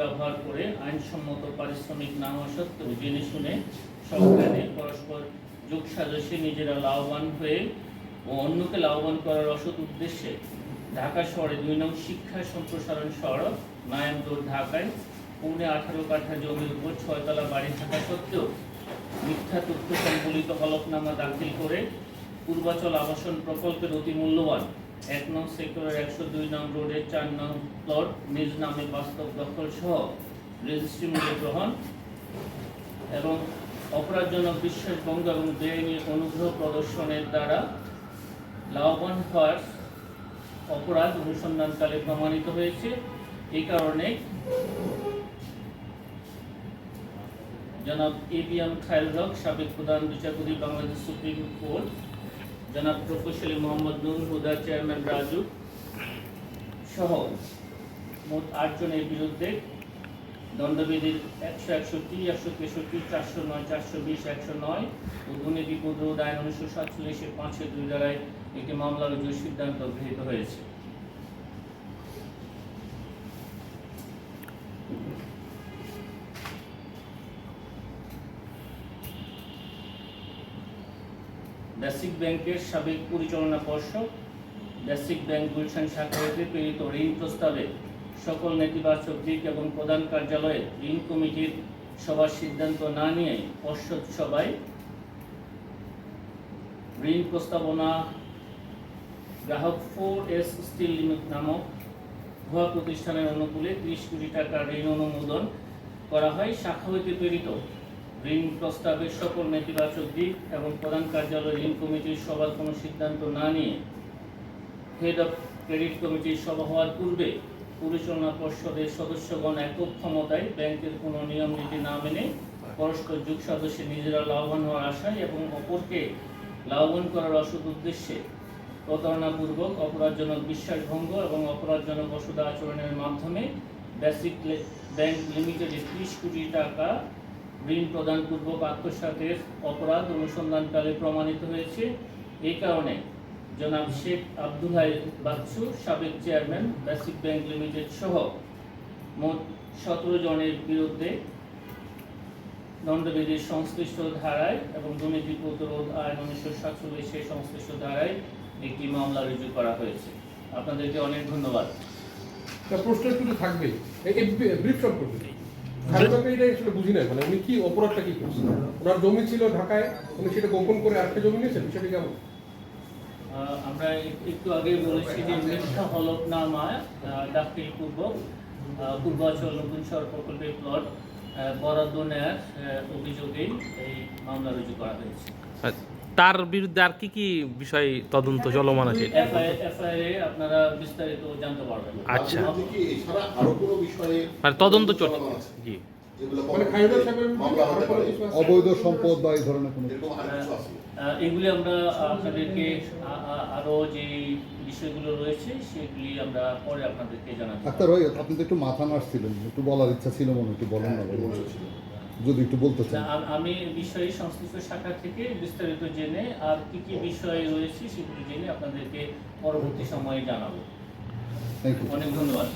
ব্যবহার করে আইনসম্মত পারিশ্রমিক না হওয়া সত্ত্বেও জেনে শুনে সহকারে পরস্পর যোগ সাজসে নিজেরা লাভবান হয়ে ও অন্যকে লাভবান করার অসৎ উদ্দেশ্যে ঢাকা শহরে দুই নং শিক্ষা সম্প্রসারণ সড়ক নায়াম রোড ঢাকায় পৌনে আঠারো কাঠা জমির উপর ছয়তলা বাড়ি থাকা সত্ত্বেও মিথ্যা তথ্য সংবলিত হলফনামা দাখিল করে পূর্বাচল আবাসন প্রকল্পের অতি মূল্যবান এক নং সেক্টরের একশো দুই নং রোডের চার নং প্লট নিজ নামে বাস্তব দখল সহ রেজিস্ট্রি মূল্য গ্রহণ এবং অপরাধজনক বিশ্বাসভঙ্গ এবং বেআইনি অনুগ্রহ প্রদর্শনের দ্বারা লাভবান হওয়ার অপরাধ অনুসন্ধানকালে প্রমাণিত হয়েছে। এই কারণে জনাব এবিএম খায়রুল হক, সাবেক প্রধান বিচারপতি, বাংলাদেশ সুপ্রিম কোর্ট জনাব প্রকৌশলী মোহাম্মদ নুর হুদা চেয়ারম্যান রাজু সহ মোট আটজনের বিরুদ্ধে দণ্ডবিধির একশো একষট্টি, একশো তেষট্টি, চারশো নয়, চারশো বিশ, একশো নয় ও দুর্নীতি প্রতিরোধ আইন উনিশশো সাতচল্লিশের পাঁচের দুই ধারায় একটি মামলা রুজুর সিদ্ধান্ত গৃহীত হয়েছে। বেসিক ব্যাংকের সাবেক পরিচালনা পর্ষদ বেসিক ব্যাংক গুলশান শাখা হতে প্রেরিত ঋণ প্রস্তাবে সকল নেতিবাচক দিক এবং প্রধান কার্যালয়ে ঋণ কমিটির সবার সিদ্ধান্ত না নিয়ে পর্ষদ সভায় ঋণ প্রস্তাবনা গ্রাহক ফোর এস স্টিল লিমিট নামক ভুয়া প্রতিষ্ঠানের অনুকূলে ত্রিশ কোটি টাকার ঋণ অনুমোদন করা হয়। শাখা হইতে প্রেরিত ঋণ প্রস্তাবের সকল নেতিবাচক দিক এবং প্রধান কার্যালয় ঋণ কমিটির সভার কোনো সিদ্ধান্ত না নিয়ে হেড অফ ক্রেডিট কমিটির সভা হওয়ার পূর্বে পরিচালনা পর্ষদের সদস্যগণ একক ক্ষমতায় ব্যাংকের কোনো নিয়ম নীতি না মেনে পরস্পর যুগ সদস্যে নিজেরা লাভবান হওয়ার আশায় এবং অপরকে লাভবান করার অসৎ উদ্দেশ্যে প্রতারণাপূর্বক অপরাধজনক বিশ্বাসভঙ্গ এবং অপরাধজনক অসদ আচরণের মাধ্যমে বেসিক ব্যাংক লিমিটেডে ত্রিশ কোটি টাকা ঋণ প্রদানপূর্বক আত্মসাতের অপরাধ অনুসন্ধানকালে প্রমাণিত হয়েছে। এই কারণে জনাব শেখ আব্দুল হাই বাচ্চু সাবেক চেয়ারম্যান, বেসিক ব্যাংক লিমিটেড সহ মোট সতেরো জনের বিরুদ্ধে দণ্ডবিধির সংশ্লিষ্ট ধারায় এবং দুর্নীতি প্রতিরোধ আইন উনিশশো সাতচল্লিশের সংশ্লিষ্ট ধারায় একটি মামলা রুজু করা হয়েছে। আপনাদেরকে অনেক ধন্যবাদ। প্রশ্ন একটু এই ব্রিফ সম্পর্কে। বুঝি নাই। মানে উনি কি অপরাধটা কি করছেন? ওনার জমি ছিল ঢাকায় উনি সেটা গোপন করে আরেকটা জমি নিয়েছেন? বিষয়টা কেমন? আহ, আমরা একটু আগে বলেছি যে মিথ্যা হলফনামা দাখিল পূর্বক আহ, পূর্বাচল নতুন শহর প্রকল্পের প্লট আহ, বরাদ্দ নেয়ার আহ, অভিযোগেই এই মামলা রুজু করা হয়েছে। আর তার বিরুদ্ধে আর কি কি বিষয় তদন্ত চলমান আছে? আপনারা বিস্তারিত জানতে পারবেন। আচ্ছা। আপনি কি এছাড়া আরও বিষয়ে মানে তদন্ত চলছে। চলমান জি। যেগুলো মানে অবৈধ সম্পদ বা এই ধরনের কোনো এরকম আর কিছু আছে? আহ, এগুলি আমরা আপনাদেরকে আ- আ- আরও যে বিষয়গুলো রয়েছে সেগুলি আমরা পরে আপনাদেরকে জানাব ডাক্তার ভাই আপনি তো একটু মাথা নাড়ছিলেন। একটু বলার ইচ্ছা ছিল মনে হয়, একটু বলেন না। হ্যাঁ। যদি একটু বলতে চান আমি বিষয়ে সংশ্লিষ্ট শাখা থেকে বিস্তারিত জেনে আর কি কি বিষয় রয়েছে সেগুলো জেনে আপনাদেরকে পরবর্তী সময়ে জানাব। থ্যাংক অনেক ধন্যবাদ।